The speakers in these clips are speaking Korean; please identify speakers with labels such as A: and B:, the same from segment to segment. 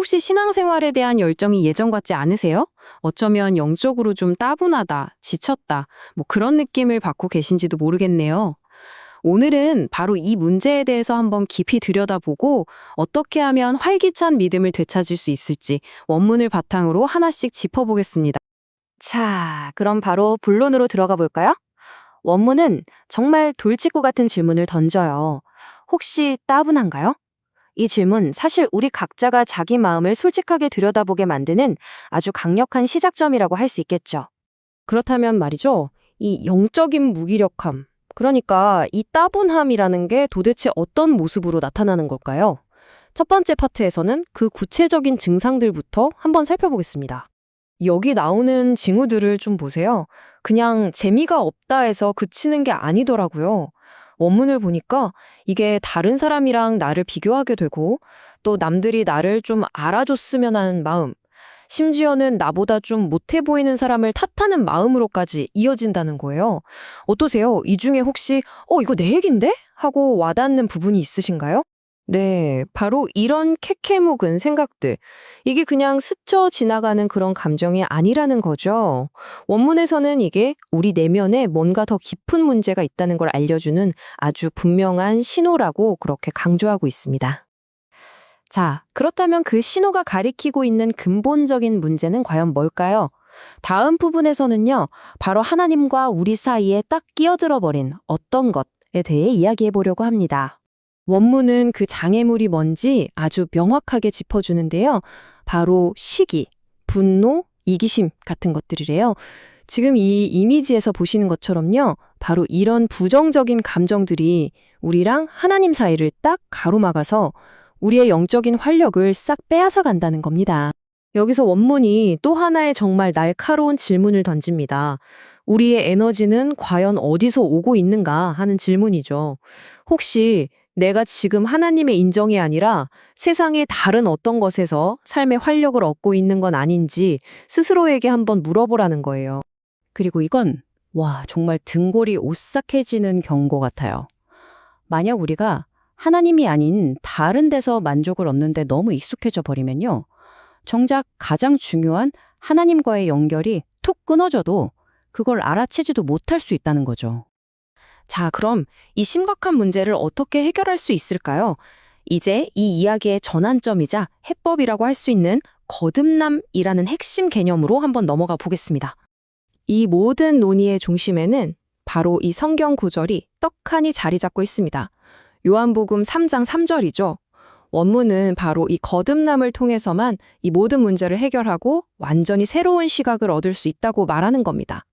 A: 혹시 신앙생활에 대한 열정이 예전 같지 않으세요? 어쩌면 영적으로 좀 따분하다, 지쳤다, 뭐 그런 느낌을 받고 계신지도 모르겠네요. 오늘은 바로 이 문제에 대해서 한번 깊이 들여다보고 어떻게 하면 활기찬 믿음을 되찾을 수 있을지 원문을 바탕으로 하나씩 짚어보겠습니다.
B: 자, 그럼 바로 본론으로 들어가 볼까요? 원문은 정말 돌직구 같은 질문을 던져요. 혹시 따분한가요? 이 질문 사실 우리 각자가 자기 마음을 솔직하게 들여다보게 만드는 아주 강력한 시작점이라고 할 수 있겠죠. 그렇다면 말이죠. 이 영적인 무기력함, 그러니까 이 따분함이라는 게 도대체 어떤 모습으로 나타나는 걸까요? 첫 번째 파트에서는 그 구체적인 증상들부터 한번 살펴보겠습니다. 여기 나오는 징후들을 좀 보세요. 그냥 재미가 없다 해서 그치는 게 아니더라고요. 원문을 보니까 이게 다른 사람이랑 나를 비교하게 되고 또 남들이 나를 좀 알아줬으면 하는 마음, 심지어는 나보다 좀 못해 보이는 사람을 탓하는 마음으로까지 이어진다는 거예요. 어떠세요? 이 중에 혹시 어 이거 내 얘긴데? 하고 와닿는 부분이 있으신가요? 네, 바로 이런 캐캐묵은 생각들. 이게 그냥 스쳐 지나가는 그런 감정이 아니라는 거죠. 원문에서는 이게 우리 내면에 뭔가 더 깊은 문제가 있다는 걸 알려주는 아주 분명한 신호라고 그렇게 강조하고 있습니다. 자, 그렇다면 그 신호가 가리키고 있는 근본적인 문제는 과연 뭘까요? 다음 부분에서는요, 바로 하나님과 우리 사이에 딱 끼어들어 버린 어떤 것에 대해 이야기해 보려고 합니다. 원문은 그 장애물이 뭔지 아주 명확하게 짚어주는데요. 바로 시기, 분노, 이기심 같은 것들이래요. 지금 이 이미지에서 보시는 것처럼요. 바로 이런 부정적인 감정들이 우리랑 하나님 사이를 딱 가로막아서 우리의 영적인 활력을 싹 빼앗아 간다는 겁니다. 여기서 원문이 또 하나의 정말 날카로운 질문을 던집니다. 우리의 에너지는 과연 어디서 오고 있는가 하는 질문이죠. 혹시 내가 지금 하나님의 인정이 아니라 세상의 다른 어떤 것에서 삶의 활력을 얻고 있는 건 아닌지 스스로에게 한번 물어보라는 거예요. 그리고 이건, 와, 정말 등골이 오싹해지는 경고 같아요. 만약 우리가 하나님이 아닌 다른 데서 만족을 얻는데 너무 익숙해져 버리면요. 정작 가장 중요한 하나님과의 연결이 툭 끊어져도 그걸 알아채지도 못할 수 있다는 거죠. 자, 그럼 이 심각한 문제를 어떻게 해결할 수 있을까요? 이제 이 이야기의 전환점이자 해법이라고 할 수 있는 거듭남이라는 핵심 개념으로 한번 넘어가 보겠습니다. 이 모든 논의의 중심에는 바로 이 성경 구절이 떡하니 자리 잡고 있습니다. 요한복음 3장 3절이죠. 원문은 바로 이 거듭남을 통해서만 이 모든 문제를 해결하고 완전히 새로운 시각을 얻을 수 있다고 말하는 겁니다.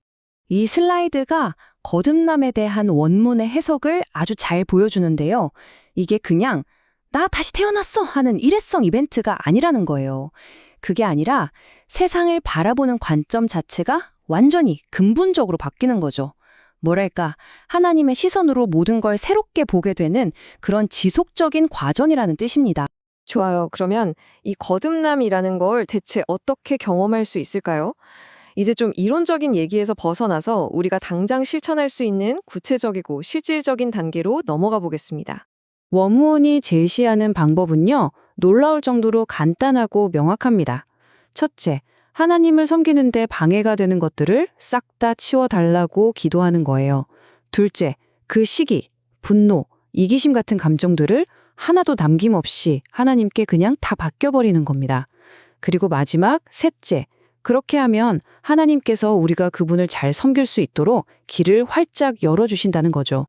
B: 이 슬라이드가 거듭남에 대한 원문의 해석을 아주 잘 보여주는데요. 이게 그냥 나 다시 태어났어 하는 일회성 이벤트가 아니라는 거예요. 그게 아니라 세상을 바라보는 관점 자체가 완전히 근본적으로 바뀌는 거죠. 뭐랄까, 하나님의 시선으로 모든 걸 새롭게 보게 되는 그런 지속적인 과정이라는 뜻입니다. 좋아요. 그러면 이 거듭남이라는 걸 대체 어떻게 경험할 수 있을까요? 이제 좀 이론적인 얘기에서 벗어나서 우리가 당장 실천할 수 있는 구체적이고 실질적인 단계로 넘어가 보겠습니다. 원문이 제시하는 방법은요, 놀라울 정도로 간단하고 명확합니다. 첫째, 하나님을 섬기는데 방해가 되는 것들을 싹 다 치워달라고 기도하는 거예요. 둘째, 그 시기, 분노, 이기심 같은 감정들을 하나도 남김없이 하나님께 그냥 다 바뀌어버리는 겁니다. 그리고 마지막, 셋째, 그렇게 하면 하나님께서 우리가 그분을 잘 섬길 수 있도록 길을 활짝 열어주신다는 거죠.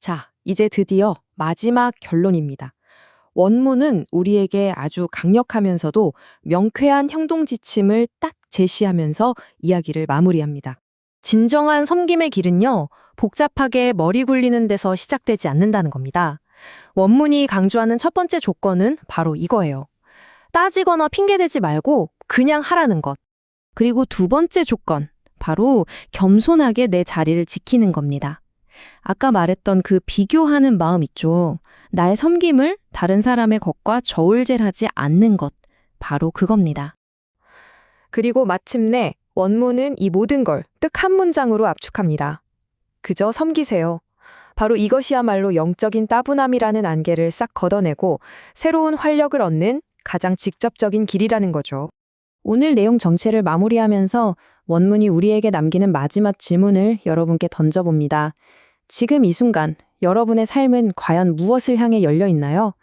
B: 자, 이제 드디어 마지막 결론입니다. 원문은 우리에게 아주 강력하면서도 명쾌한 행동 지침을 딱 제시하면서 이야기를 마무리합니다. 진정한 섬김의 길은요, 복잡하게 머리 굴리는 데서 시작되지 않는다는 겁니다. 원문이 강조하는 첫 번째 조건은 바로 이거예요. 따지거나 핑계대지 말고 그냥 하라는 것. 그리고 두 번째 조건, 바로 겸손하게 내 자리를 지키는 겁니다. 아까 말했던 그 비교하는 마음 있죠. 나의 섬김을 다른 사람의 것과 저울질하지 않는 것. 바로 그겁니다. 그리고 마침내 원문은 이 모든 걸 뜻 한 문장으로 압축합니다. 그저 섬기세요. 바로 이것이야말로 영적인 따분함이라는 안개를 싹 걷어내고 새로운 활력을 얻는 가장 직접적인 길이라는 거죠.
A: 오늘 내용 전체를 마무리하면서 원문이 우리에게 남기는 마지막 질문을 여러분께 던져봅니다. 지금 이 순간 여러분의 삶은 과연 무엇을 향해 열려 있나요?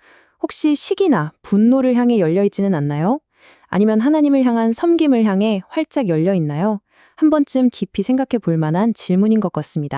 A: 혹시 시기나 분노를 향해 열려 있지는 않나요? 아니면 하나님을 향한 섬김을 향해 활짝 열려 있나요? 한 번쯤 깊이 생각해 볼 만한 질문인 것 같습니다.